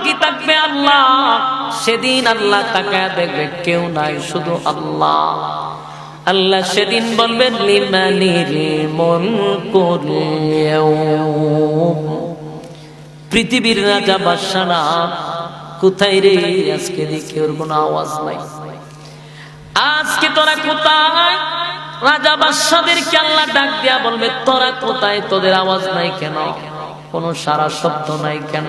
বাকি থাকবে আল্লাহ। সেদিন আল্লাহ তাকায় দেখবে কেউ নাই, শুধু আল্লাহ। আল্লাহ সেদিন বলবেন লিমানির মন পৃথিবীর রাজা বাদশারা কোথায় রে? আজকে দেখি ওর কোনো আওয়াজ নাই। আজকে তোরা কোথায়? রাজা বাদশাদেরকে আল্লাহ ডাক দিয়া বলবে, তোরা কোথায়? তোদের আওয়াজ নাই কেন? কোনো সারা শব্দ নাই কেন?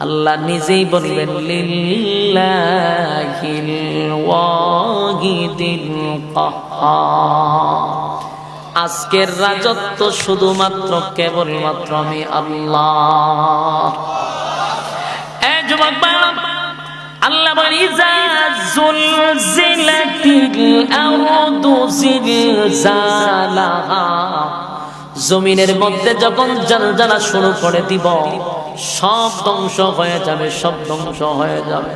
আল্লাহ নিজেই বলবেন আজকের রাজত্ব শুধুমাত্র কেবলমাত্র আমি আল্লাহ। আল্লাহ জমিনের মধ্যে যখন জালজালা শুরু করে দিব সব ধ্বংস হয়ে যাবে, সব ধ্বংস হয়ে যাবে।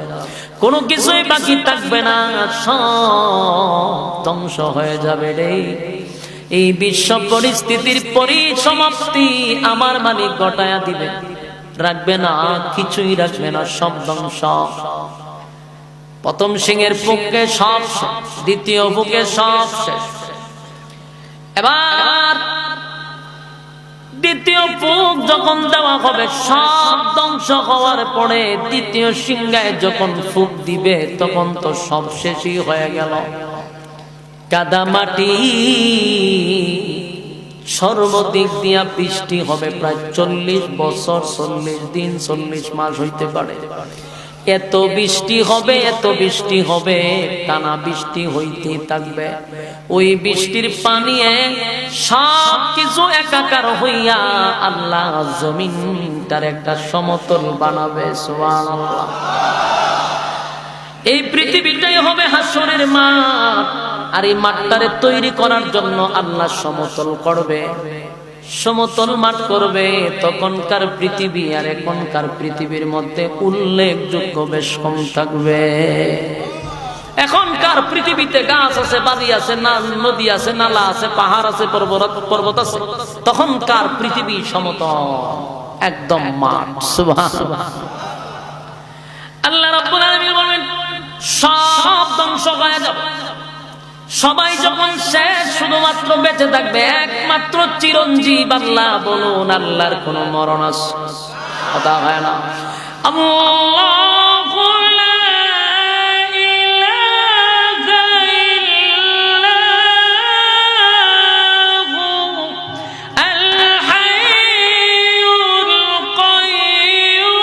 কোনো কিছুই বাকি থাকবে না, সব ধ্বংস হয়ে যাবে রে। এই বিশ্ব পরিস্থিতির পরিসমাপ্তি আমার মালিক ঘটায়া দিবে। রাখবে না কিছুই রাখবে না, সব ধ্বংস। প্রথম সিংহের বুকে সব দ্বিতীয় বুকে সব এবার দ্বিতীয় বুক যখন দেওয়া হবে, সব ধ্বংস হওয়ার পরে দ্বিতীয় সিংহায় যখন ফুক দিবে, তখন তো সব শেষই হয়ে গেল। কাদা মাটি সর্বদিক দিয়া বৃষ্টি হবে, প্রায় চল্লিশ বছর, চল্লিশ দিন, চল্লিশ মাস হইতে পারে। এত বৃষ্টি হবে, এত বৃষ্টি হবে, টানা বৃষ্টি হইতে থাকবে। ওই বৃষ্টির পানি সব কিছু একাকার হইয়া আল্লাহ জমিনটার একটা সমতল বানাবে, সুবহানাল্লাহ। এই পৃথিবীটাই হবে হাসরের মাঠ, আর এই মাঠটারে তৈরি করার জন্য আল্লাহ সমতল করবে। সমতল মাঠ করবে, তখনকার পৃথিবী আর এখনকার পৃথিবীর মধ্যে উল্লেখযোগ্য বেশ কম থাকবে। এখনকার পৃথিবীতে গাছ আছে বাড়ি আছে, না, নদী আছে, নালা আছে, পাহাড় আছে, পর্বত পর্বত আছে, তখনকার পৃথিবী সমতল, একদম মাঠ সুবহানাল্লাহ আল্লাহ রাব্বুল আলামিন বলেন সব ধ্বংস হয়ে যাবে। সবাই যখন শেষ, শুধুমাত্র বেঁচে থাকবে একমাত্র চিরঞ্জীব আল্লাহ বলুন, আল্লাহর কোনো মরণ আছে? কথা হয় না। আল্লাহ